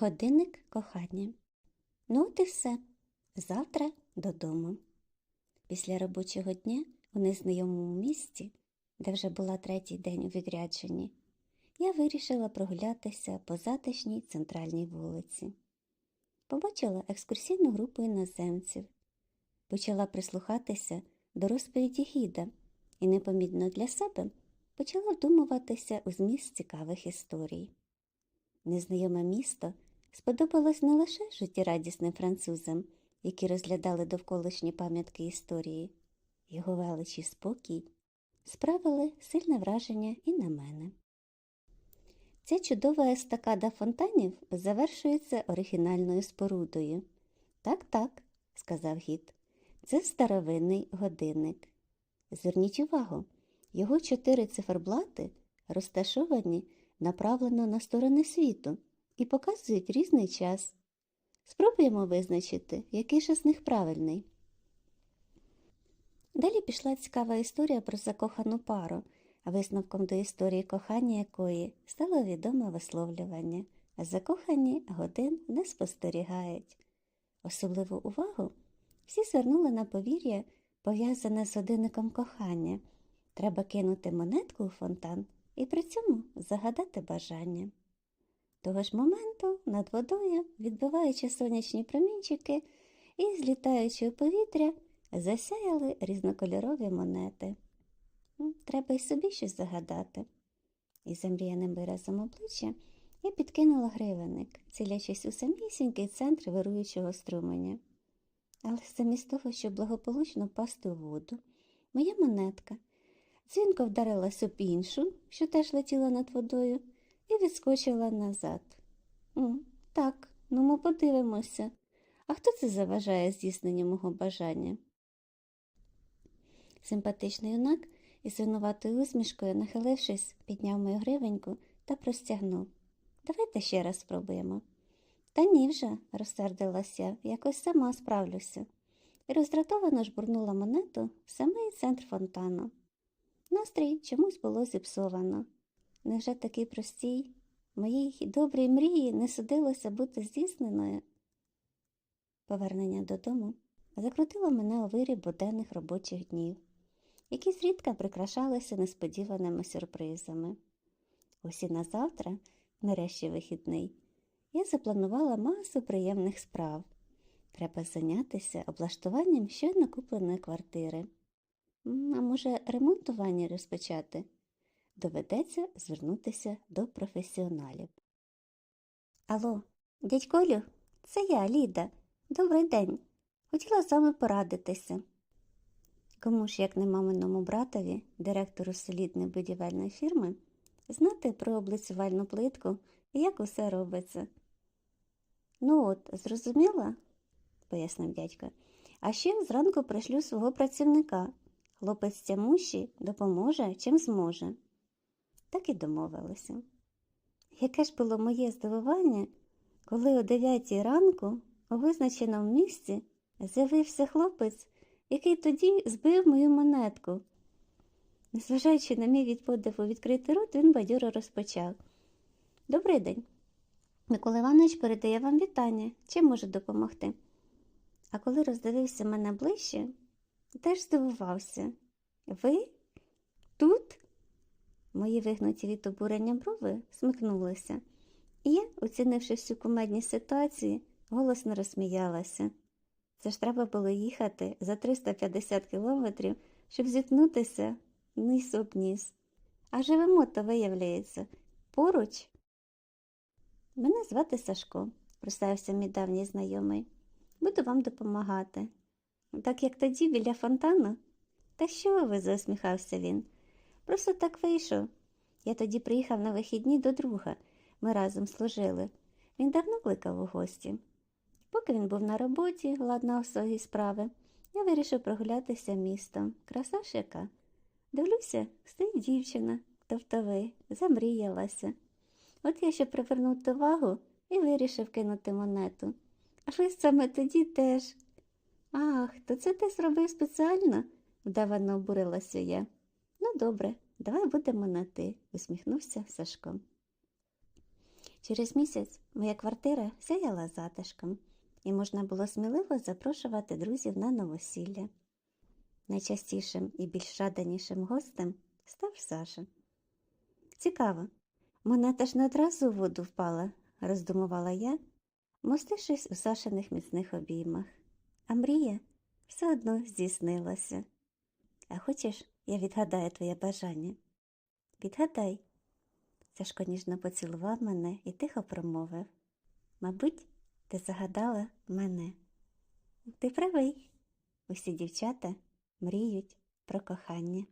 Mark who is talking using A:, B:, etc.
A: Годинник кохання. Ну, от і все. Завтра додому. Після робочого дня у незнайомому місті, де вже була третій день у відрядженні, я вирішила прогулятися по затишній центральній вулиці. Побачила екскурсійну групу іноземців, почала прислухатися до розповіді гіда і непомітно для себе почала вдумуватися у зміст цікавих історій. Незнайоме місто сподобалось не лише життєрадісним французам, які розглядали довколишні пам'ятки історії, його велич і спокій справили сильне враження і на мене. Ця чудова естакада фонтанів завершується оригінальною спорудою. Так, так, сказав гід, це старовинний годинник. Зверніть увагу, його чотири циферблати розташовані направлено на сторони світу і показують різний час. Спробуємо визначити, який же з них правильний. Далі пішла цікава історія про закохану пару, а висновком до історії кохання якої стало відоме висловлювання закохані годин не спостерігають. Особливу увагу всі звернули на повір'я, пов'язане з годинником кохання. Треба кинути монетку у фонтан і при цьому загадати бажання. Того ж моменту над водою, відбиваючи сонячні промінчики і, злітаючи у повітря, засяяли різнокольорові монети. Треба й собі щось загадати. І замріяним виразом обличчя я підкинула гривенник, цілячись у самісінький центр вируючого струменя. Але замість того, щоб благополучно впасти у воду, моя монетка дзвінко вдарилась об іншу, що теж летіла над водою, відскочила назад. «М, Так, ну ми подивимося. А хто це заважає здійсненню мого бажання? Симпатичний юнак із винуватою усмішкою, нахилившись, підняв мою гривеньку та простягнув. Давайте ще раз спробуємо. Та ні вже, розсердилась я, якось сама справлюся. І роздратовано жбурнула монету в самий центр фонтану. Настрій чомусь було зіпсовано. Невже такий простій, моїй добрій мрії не судилося бути здійсненою? Повернення додому закрутило мене у вирі буденних робочих днів, які зрідка прикрашалися несподіваними сюрпризами. Ось на завтра, нарешті вихідний, я запланувала масу приємних справ. Треба зайнятися облаштуванням щойно купленої квартири. А може, ремонтування розпочати? Доведеться звернутися до професіоналів. Алло, дядь Колю, це я, Ліда. Добрий день. Хотіла з вами порадитися. Кому ж, як не маминому братові, директору солідної будівельної фірми, знати про облицювальну плитку і як усе робиться. Ну от, зрозуміла, пояснив дядько. А ще зранку пришлю свого працівника. Хлопець тямущий допоможе, чим зможе. Так і домовилися. Яке ж було моє здивування, коли о дев'ятій ранку у визначеному місці з'явився хлопець, який тоді збив мою монетку. Незважаючи на мій від подиву відкритий рот, він бадьоро розпочав. Добрий день. Микола Іванович передає вам вітання. Чим можу допомогти? А коли роздивився мене ближче, теж здивувався. Ви? Тут? Мої вигнуті від обурення брови смикнулися, і я, оцінивши всю кумедність ситуації, голосно розсміялася. Це ж треба було їхати за 350 кілометрів, щоб зіткнутися ніс об ніс. А живемо то, виявляється, поруч. Мене звати Сашко, представився мій давній знайомий. Буду вам допомагати. Так як тоді біля фонтану? Та що ви? засміхався він. Просто так вийшов. Я тоді приїхав на вихідні до друга. Ми разом служили. Він давно кликав у гості. Поки він був на роботі, ладнав свої справи, я вирішив прогулятися містом. Краса ж яка. Дивлюся, стоїть дівчина, тобто замріялася. От я ще привернув увагу і вирішив кинути монету. А ви саме тоді теж. Ах, то це ти зробив спеціально? вдавано обурилася я. Добре, давай будемо на ти, усміхнувся Сашко. Через місяць моя квартира сяяла затишком, і можна було сміливо запрошувати друзів на новосілля. Найчастішим і більш жаданішим гостем став Саша. Цікаво, монета ж не одразу в воду впала, роздумувала я, мостившись у Сашиних міцних обіймах. А мрія все одно здійснилася. А хочеш, я відгадаю твоє бажання? Відгадай. Сашко ніжно поцілував мене і тихо промовив. Мабуть, ти загадала мене. Ти правий. Усі дівчата мріють про кохання.